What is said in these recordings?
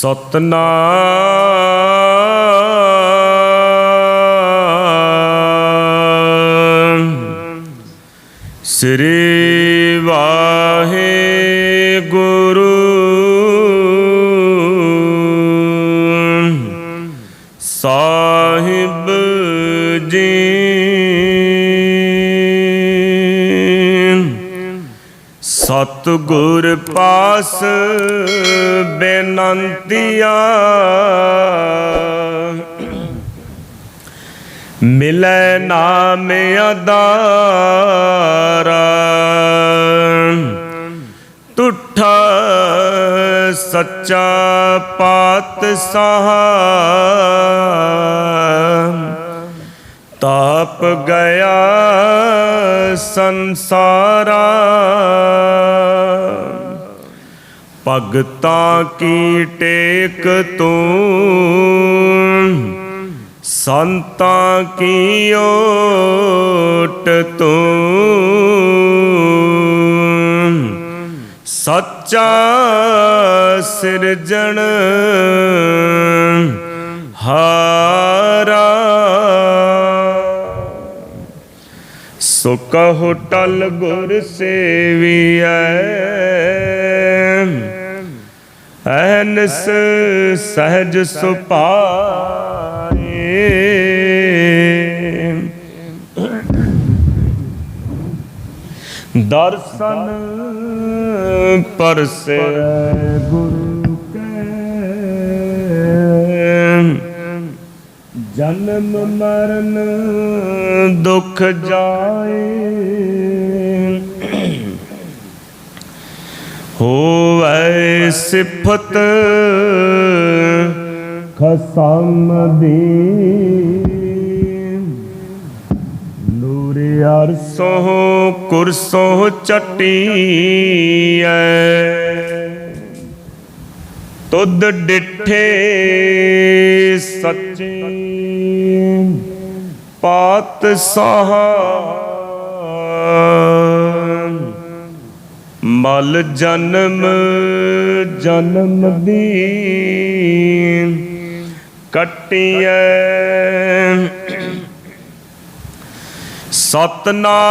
ਸਤਨਾਮ। ਸ੍ਰੀ ਵਾਹਿਗੁਰੂ। ਸਤਿਗੁਰ ਪਾਸ ਬੇਨੰਤੀਆ। ਮਿਲੈ ਨਾਮ ਅਦਾਰਾ ਤੁਠਾ ਸੱਚਾ ਪਾਤ ਤਾਪ ਗਿਆ ਸੰਸਾਰਾ। ਭਗਤਾਂ ਕੀ ਟੇਕ ਤੂੰ ਸੰਤਾਂ ਕੀ ਓਟ ਤੂੰ ਸੱਚਾ ਸਿਰਜਣ ਹਾਰਾ ਸੋ ਕਹੋ ਟਲ ਗੁਰ ਸੇਵੀਐ। ਐਨਸ ਸਹਿਜ ਸੁਪਾਏ। ਦਰਸ਼ਨ ਪਰਸੇ ਗੁਰੂ। ਜਨਮ ਮਰਨ ਦੁਖ ਜਾਏ। ਹੋਵੇ ਸਿਫਤ ਖਸਮ ਦੀ। ਨੂਰ ਅਰਸੋ ਕੁਰਸੋ ਚਟੀਐ। ਤੁਧ ਡਿਠੇ ਸੱਚੇ ਪਾਤ ਸਾਹ ਮਲ ਜਨਮ ਜਨਮ ਦੀ ਕੱਟੀਐ। ਸਤਨਾਮ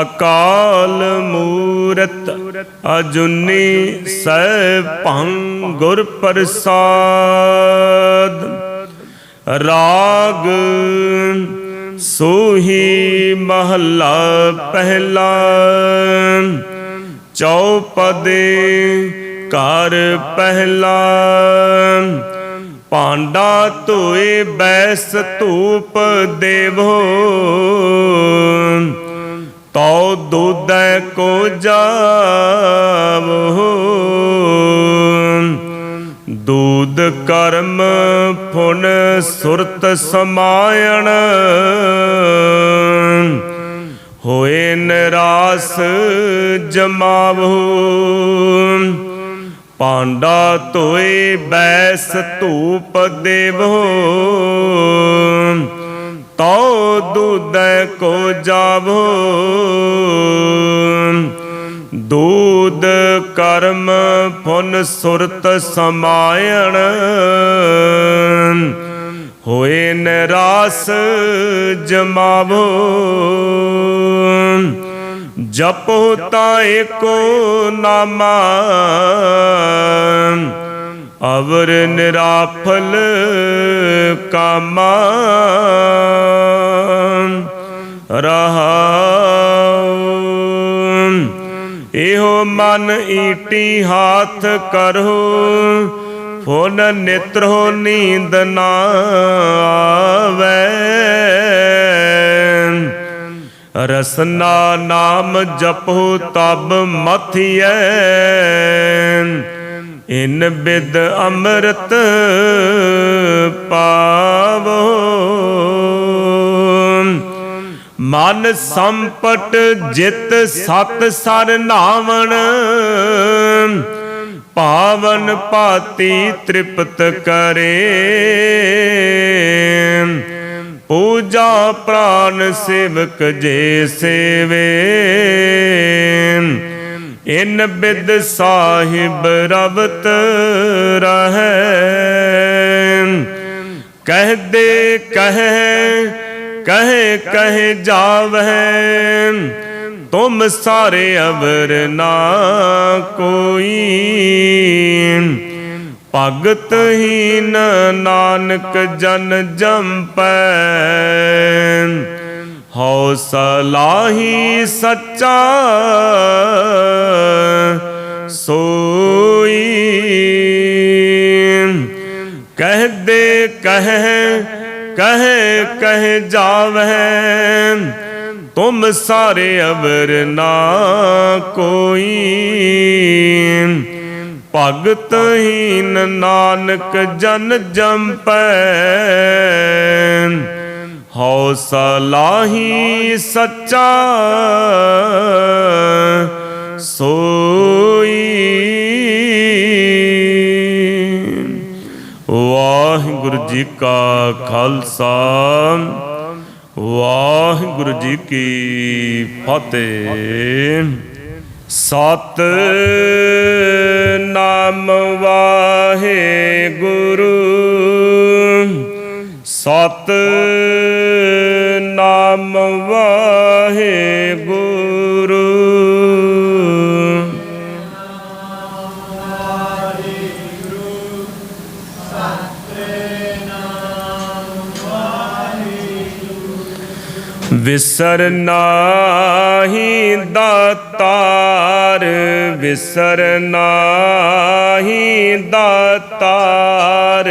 ਅਕਾਲ ਮੂਰਤ ਅਜੁਨੀ ਸੈਭੰ ਗੁਰ ਪ੍ਰਸਾਦ। ਰਾਗ ਸੋਹੀ ਮਹੱਲਾ ਪਹਿਲਾ। ਚੌਪਦੇ ਘਰ ਪਹਿਲਾ। ਪਾਂਡਾ ਧੋਏ ਬੈਸ ਧੂਪ ਦੇਵੋ। ਤਉ ਦੁਦੈ ਕੋ ਜਾਵੋ ਦੂਦ ਕਰਮ ਫੁਨ ਸੁਰਤ ਸਮਾਇਣ। ਹੋਏ ਨਿਰਾਸ ਜਮਾਵੋ ਪਾਂਡਾ ਤੋਏ ਬੈਸ ਧੂਪ ਦੇਵੋ ਤਉ ਦੁਦੈ ਕੋ ਜਾਵੋ। ਦੂਦ ਕਰਮ ਫੁਨ ਸੁਰਤ ਸਮਾਇਣ। ਹੋਏ ਨਿਰਾਸ ਜਮਾਵੋ। ਜਪੋ ਤਾਂ ਏਕੋ ਨਾਮਾ। ਅਵਰ ਨਿਰਾਫਲ ਕਾਮਾ ਰਹਾਉ ਇਹੋ ਮਨ ਈਟੀ ਹਾਥ ਕਰੋ ਫੋਨ ਨਿਤਰੋ ਨੀਂਦ ਨਾ ਆਵੇ। ਰਸਨਾ ਨਾਮ ਜਪੋ ਤਬ ਮਥਿਐ। ਇਨ ਬਿਦ ਅੰਮ੍ਰਿਤ ਪਾਵੋ। ਮਨ ਸੰਪਟ ਜਿਤ ਸਤ ਸਰ ਨਾਵਣ, ਪਾਵਨ ਪਾਤੀ ਤ੍ਰਿਪਤ ਕਰੇ। ਪੂਜਾ ਪ੍ਰਾਨ ਸੇਵਕ ਜੇ ਸੇਵੇ। ਇਨ ਬਿਦ ਸਾਹਿਬ ਰਵਤ ਰਹੈ ਕਹਦੇ ਕਹੇ ਕਹੇ ਕਹੇ ਜਾਵਹਿ ਤੁਮ ਸਾਰੇ ਅਵਰ ਨਾ ਕੋਈ ਭਗਤ ਹੀਨ ਨਾਨਕ ਜਨ ਜੰਪੈ। ਹੌਸਲਾ ਹੀ ਸੱਚਾ ਸੋਈ। ਕਹਿ ਦੇ ਕਹਿ ਕਹਿ ਕਹਿ ਜਾਵਹਿ, ਤੁਮ ਸਾਰੇ ਅਵਰ ਨਾ ਕੋਈ। ਭਗਤ ਹੀਨ ਨਾਨਕ ਜਨ ਜੰਪੈ। ਹੌਸਲਾ ਹੀ ਸੱਚਾ ਸੋਈ। ਵਾਹਿਗੁਰੂ ਜੀ ਕਾ ਖਾਲਸਾ, ਵਾਹਿਗੁਰੂ ਜੀ ਕੀ ਫਤਿਹ। ਸਤ ਨਾਮ ਵਾਹਿਗੁਰੂ। ਸਤ ਨਾਮ ਵਾਹਿਗੁਰੂ। ਵਿਸਰ ਨਾਹੀ ਦਾਤਾਰ ਵਿਸਰ ਨਾਹੀ ਦਾਤਾਰ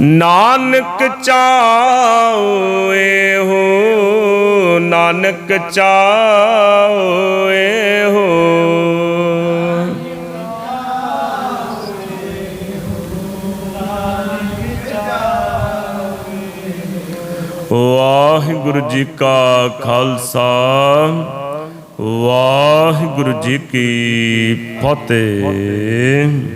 ਨਾਨਕ ਚਾਉ ਹੋ ਨਾਨਕ ਚਾਉ ਹੋ ਵਾਹਿਗੁਰੂ ਜੀ ਕਾ ਖਾਲਸਾ ਵਾਹਿਗੁਰੂ ਜੀ ਕੀ ਫਤਿਹ।